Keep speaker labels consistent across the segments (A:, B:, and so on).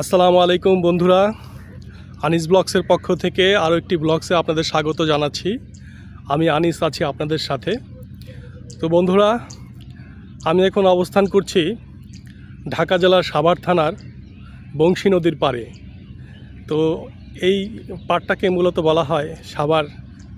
A: আসসালামু আলাইকুম বন্ধুরা। আনিস ব্লগসের পক্ষ থেকে আরও একটি ব্লগসে আপনাদের স্বাগত জানাচ্ছি। আমি আনিস আছি আপনাদের সাথে। তো বন্ধুরা, আমি এখন অবস্থান করছি ঢাকা জেলার সাভার থানার বংশী নদীর পাড়ে। তো এই পাড়টাকে মূলত বলা হয় সাভার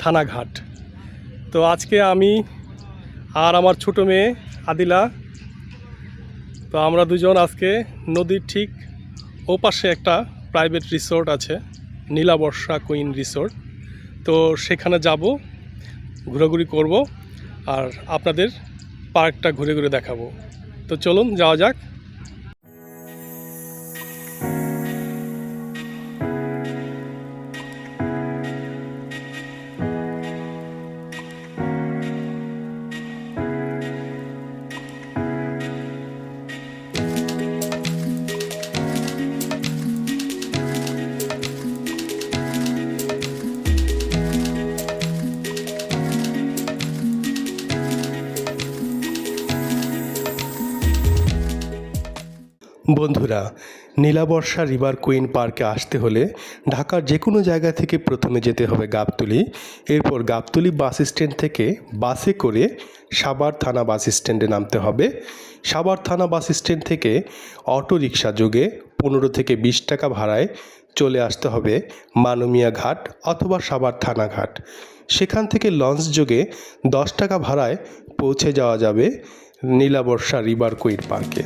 A: থানাঘাট। তো আজকে আমি আর আমার ছোটো মেয়ে আদিলা, তো আমরা দুজন আজকে নদীর ঠিক ওপাশে একটা প্রাইভেট রিসোর্ট আছে, নীলাবর্ষা কুইন রিসোর্ট। তো সেখানে যাব, ঘোরাঘুরি করব, আর আপনাদের পার্কটা ঘুরে ঘুরে দেখাবো। তো চলুন, যাওয়া যাক। নীলাবর্ষা রিভার কুইন পার্কে আসতে হলে ঢাকার যে কোনো জায়গা থেকে প্রথমে যেতে হবে গাবতলি। এরপর গাবতলি বাস স্ট্যান্ড থেকে বাসে করে সাবার থানা বাস স্ট্যান্ডে নামতে হবে। সাবার থানা বাস স্ট্যান্ড থেকে অটো রিক্সা যোগে পনেরো থেকে বিশ টাকা ভাড়ায় চলে আসতে হবে মানমিয়া ঘাট অথবা সাবার থানা ঘাট। সেখান থেকে লঞ্চ যোগে দশ টাকা ভাড়ায় পৌঁছে যাওয়া যাবে নীলাবর্ষা রিভার কুইন পার্কে।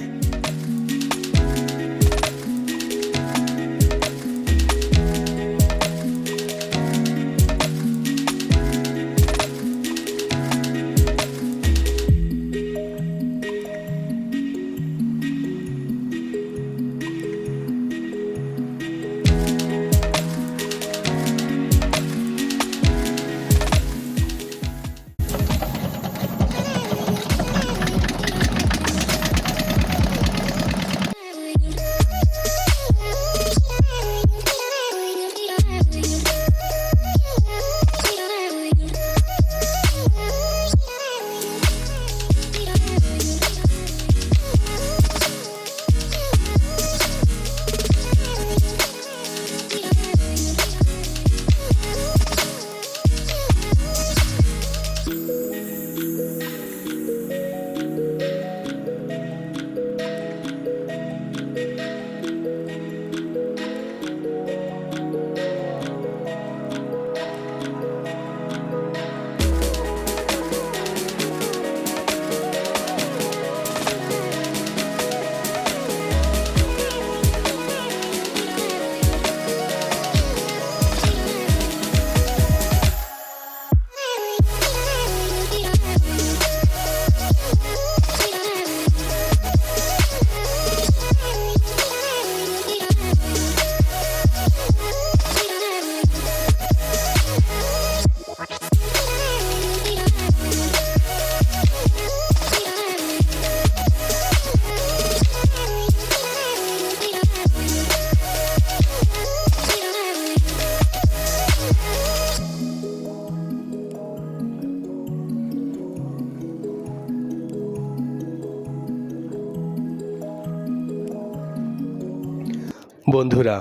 A: বন্ধুরা,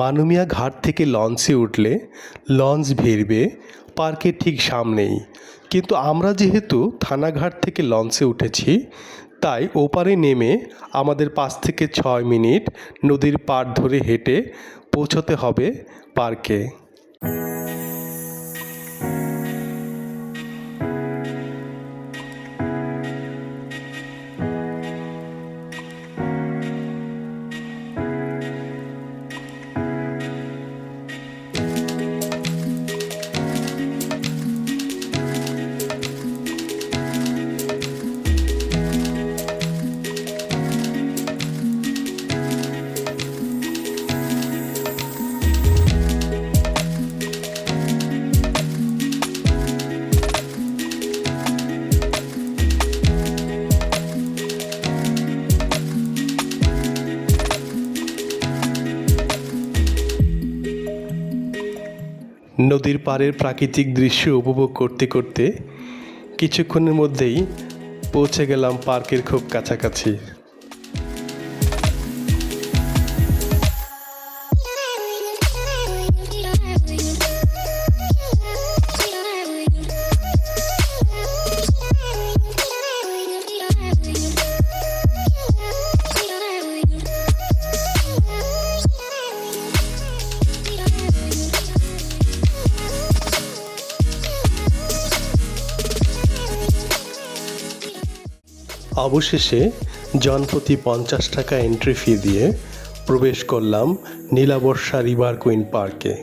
A: মানমিয়া ঘাট থেকে লঞ্চে উঠলে লঞ্চ ভিড়বে, পার্কের ঠিক সামনেই। কিন্তু আমরা যেহেতু থানাঘাট থেকে লঞ্চে উঠেছি, তাই ওপারে নেমে আমাদের পাঁচ থেকে ছয় মিনিট নদীর পাড় ধরে হেঁটে পৌঁছতে হবে পার্কে। নদীর পাড়ের প্রাকৃতিক দৃশ্য উপভোগ করতে করতে কিছুক্ষণের মধ্যেই পৌঁছে গেলাম পার্কের খুব কাছাকাছি। অবশেষে জনপ্রতি পঞ্চাশ টাকা এন্ট্রি ফি দিয়ে প্রবেশ করলাম নীলাবর্ষা রিভার কুইন পার্কে।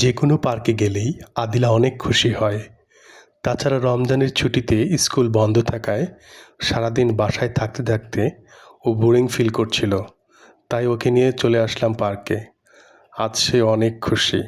A: যে কোনো পার্কে গেলেই আদিলা অনেক খুশি হয়। তাছাড়া রমজানের ছুটিতে স্কুল বন্ধ থাকায় সারাদিন বাসায় থাকতে থাকতে ও বোরিং ফিল করছিল, তাই ওকে নিয়ে চলে আসলাম পার্কে। আজ সে অনেক খুশি।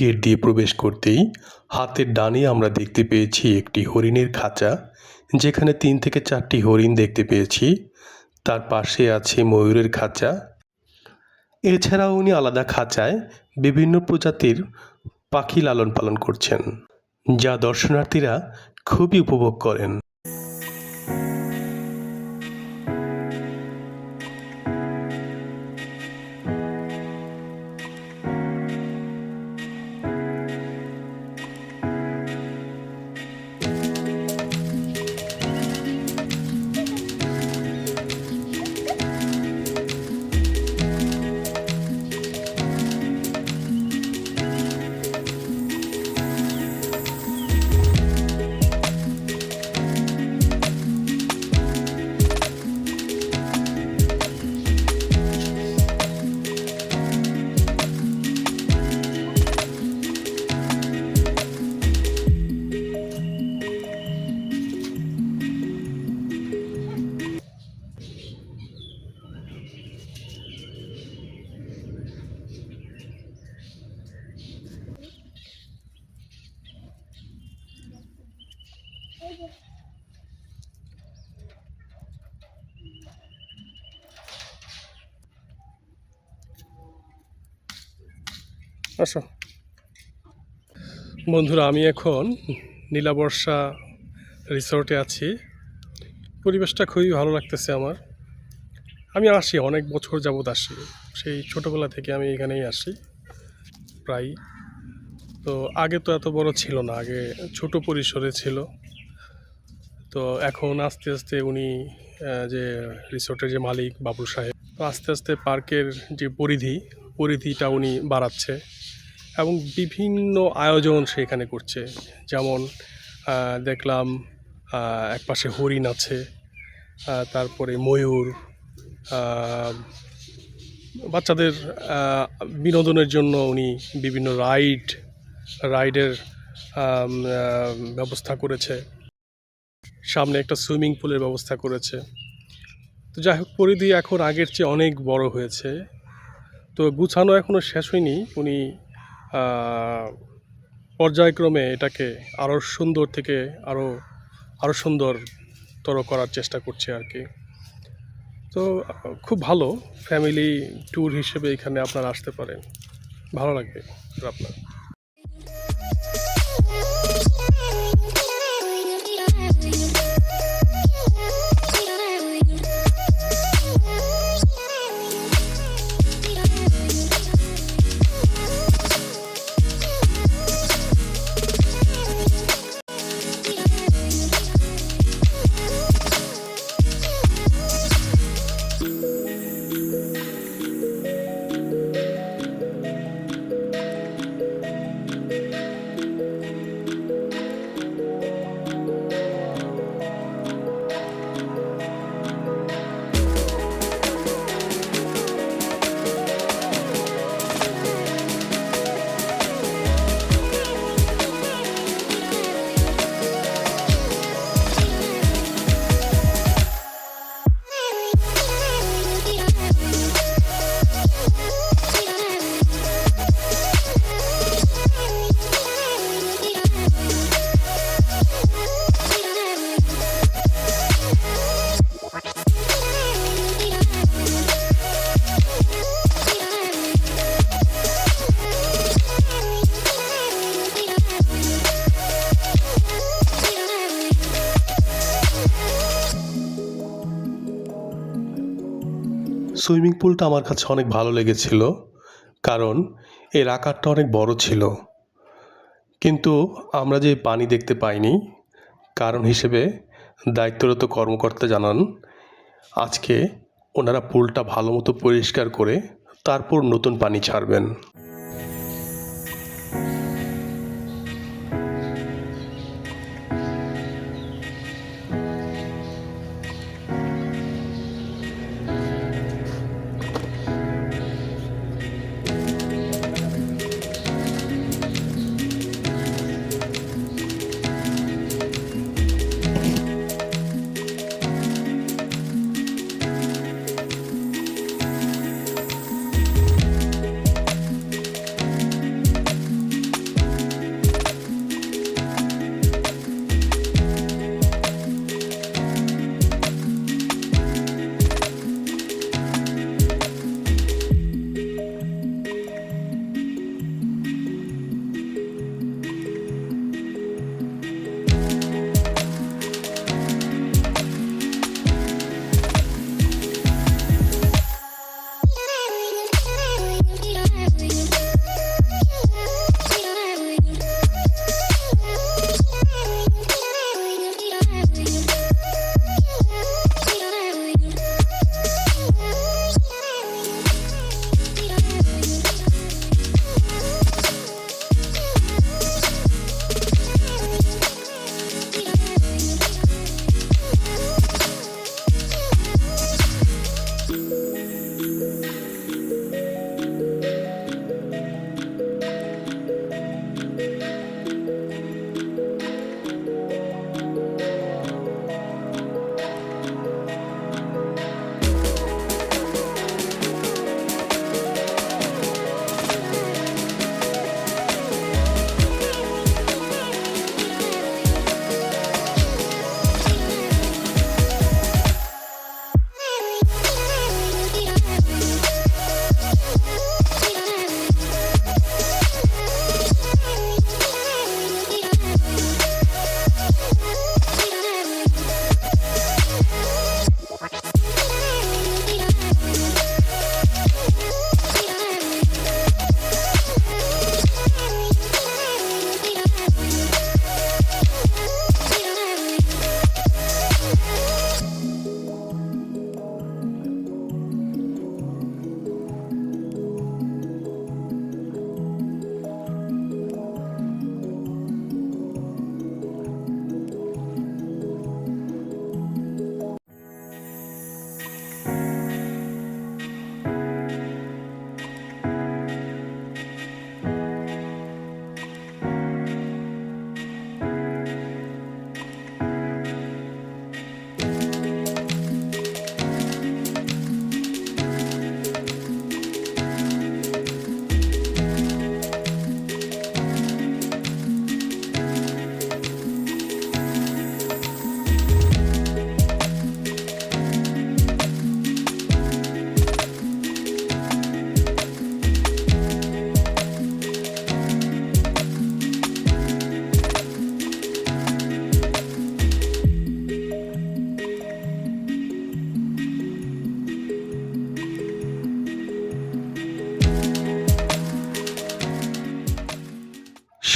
A: গেট দিয়ে প্রবেশ করতেই হাতের ডানে আমরা দেখতে পেয়েছি একটি হরিণের খাঁচা, যেখানে তিন থেকে চারটি হরিণ দেখতে পেয়েছি। তার পাশে আছে ময়ূরের খাঁচা। এছাড়াও উনি আলাদা খাঁচায় বিভিন্ন প্রজাতির পাখি লালন পালন করছেন, যা দর্শনার্থীরা খুবই উপভোগ করেন।
B: আসো। বন্ধুরা, আমি এখন নীলাবর্ষা রিসোর্টে আছি। পরিবেশটা খুবই ভালো লাগতেছে আমার। আমি আসি, অনেক বছর যাবৎ আসি। সেই ছোটোবেলা থেকে আমি এখানেই আসি প্রায় তো আগে তো এত বড় ছিল না, আগে ছোট পরিসরে ছিল। তো এখন আস্তে আস্তে উনি যে রিসোর্টের যে মালিক বাবুল সাহেব, তো আস্তে আস্তে পার্কের যে পরিধি, পরিধিটা উনি বাড়াচ্ছে। এবং বিভিন্ন আয়োজন সে এখানে করছে। যেমন দেখলাম আহ, একপাশে হরিণ আছে তারপরে ময়ূর বাচ্চাদের বিনোদনের জন্য উনি বিভিন্ন রাইড রাইডের ব্যবস্থা করেছে। সামনে একটা সুইমিং পুলের ব্যবস্থা করেছে। তো যাই হোক পরিধি এখন আগের চেয়ে অনেক বড় হয়েছে। তো গুছানো এখনও শেষ হয়নি। উনি পর্যায়ক্রমে এটাকে আরও সুন্দর থেকে আরও আরও সুন্দরতর করার চেষ্টা করছে আর কি। তো, খুব ভালো ফ্যামিলি ট্যুর হিসেবে এখানে আপনারা আসতে পারেন। ভালো লাগবে আপনার।
A: সুইমিং পুলটা আমার কাছে অনেক ভালো লেগেছিল, কারণ এর আকারটা অনেক বড় ছিল। কিন্তু আমরা যে পানি দেখতে পাইনি, কারণ হিসেবে দায়িত্বরত কর্মকর্তা জানান, আজকে ওনারা পুলটা ভালো মতো পরিষ্কার করে তারপর নতুন পানি ছাড়বেন।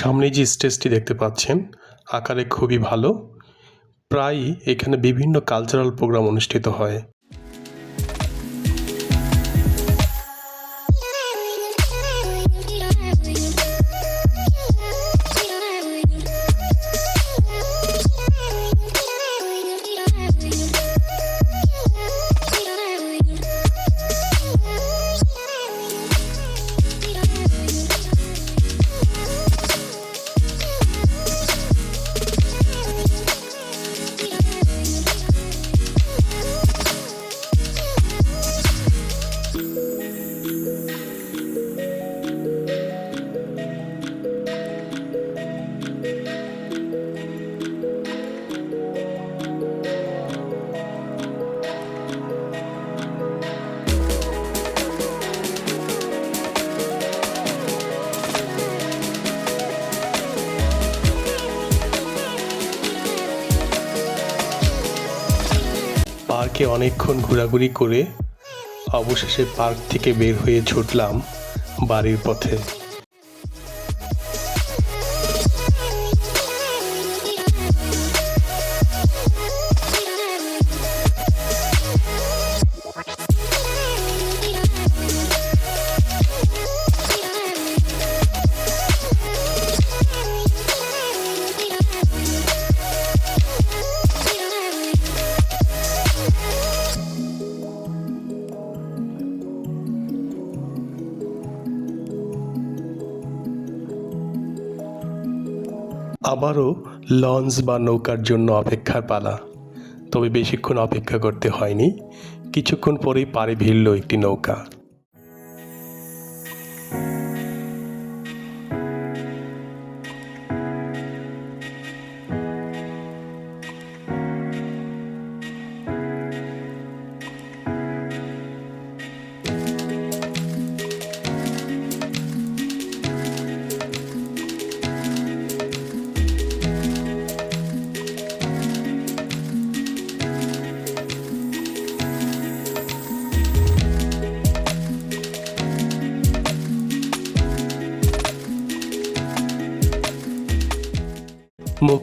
A: সামনে যে স্টেজটি দেখতে পাচ্ছেন, আকারে খুবই ভালো। প্রায়ই এখানে বিভিন্ন কালচারাল প্রোগ্রাম অনুষ্ঠিত হয়। পার্কে অনেকক্ষণ ঘোরাঘুরি করে অবশেষে পার্ক থেকে বের হয়ে ছুটলাম বাড়ির পথে। আবারও লঞ্চ বা নৌকার জন্য অপেক্ষার পালা। তবে বেশিক্ষণ অপেক্ষা করতে হয়নি। কিছুক্ষণ পরেই পাড়ে ভিড়ল একটি নৌকা।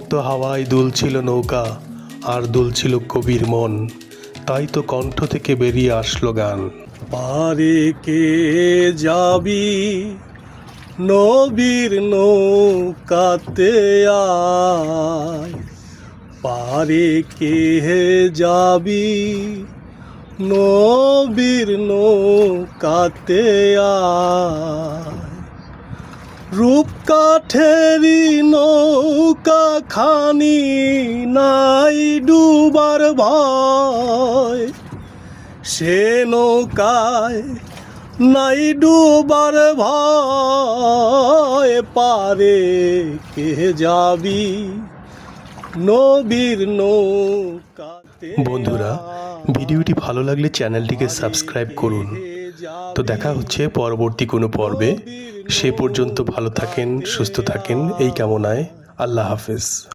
A: মুক্ত হাওয়ায় দুলছিল নৌকা, আর দুলছিল কবির মন। তাই তো কণ্ঠ থেকে বেরিয়ে আসলো গান।
B: পারে কে যাবি নবীর নৌকাতে পারে কে হে যাবি নবীর নৌকাতে আয়। রূপ কাঠেরি নৌকা খানি নাই ডুবার ভয়। সে নৌকায় নাই ডুবার ভয়, পারে কে যাবি নবীর নৌকাতে?
A: বন্ধুরা, ভিডিওটি ভালো লাগলে চ্যানেলটিকে সাবস্ক্রাইব করুন। তো দেখা হচ্ছে পরবর্তী কোনো পর্বে। সে পর্যন্ত ভালো থাকেন সুস্থ থাকেন। এই কামনায় আল্লাহ হাফেজ।